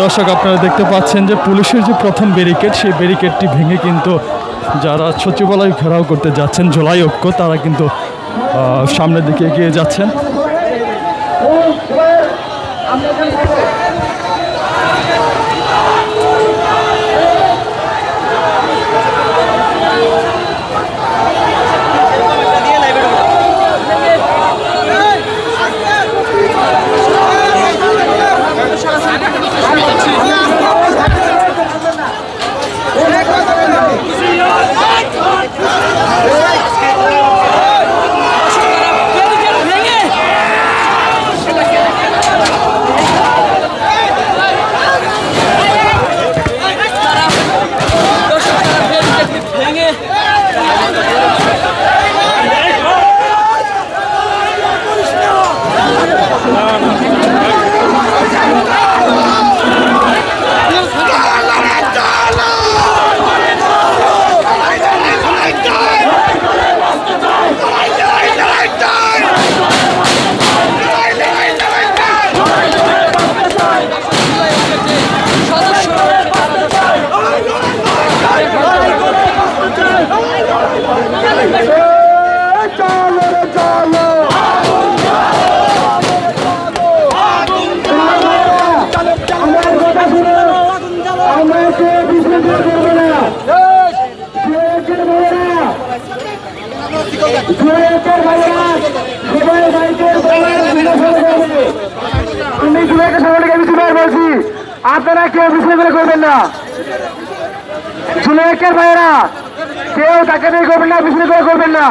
দর্শক, আপনারা দেখতে পাচ্ছেন যে পুলিশের যে প্রথম ব্যারিকেড সেই ব্যারিকেডটি ভেঙে কিন্তু যারা সচিবালয় ঘেরাও করতে যাচ্ছেন জোলাই ঐক্য, তারা কিন্তু সামনের দিকে এগিয়ে যাচ্ছেন। আমি জুলাইকে সামনে আমি জুলাই বলছি আপনারা কেউ করে করবেন না জুলাইকের ভাইয়েরা কেউ তাকে দিয়ে করবেন না করে করবেন না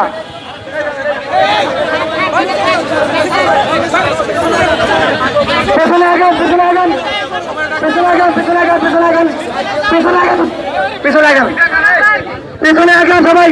পেছনে আগান পেছনে আগান পেছনে আগান পেছনে আগান পেছনে আগান পেছনে আগান পেছনে আগান পেছনে আগান সবাই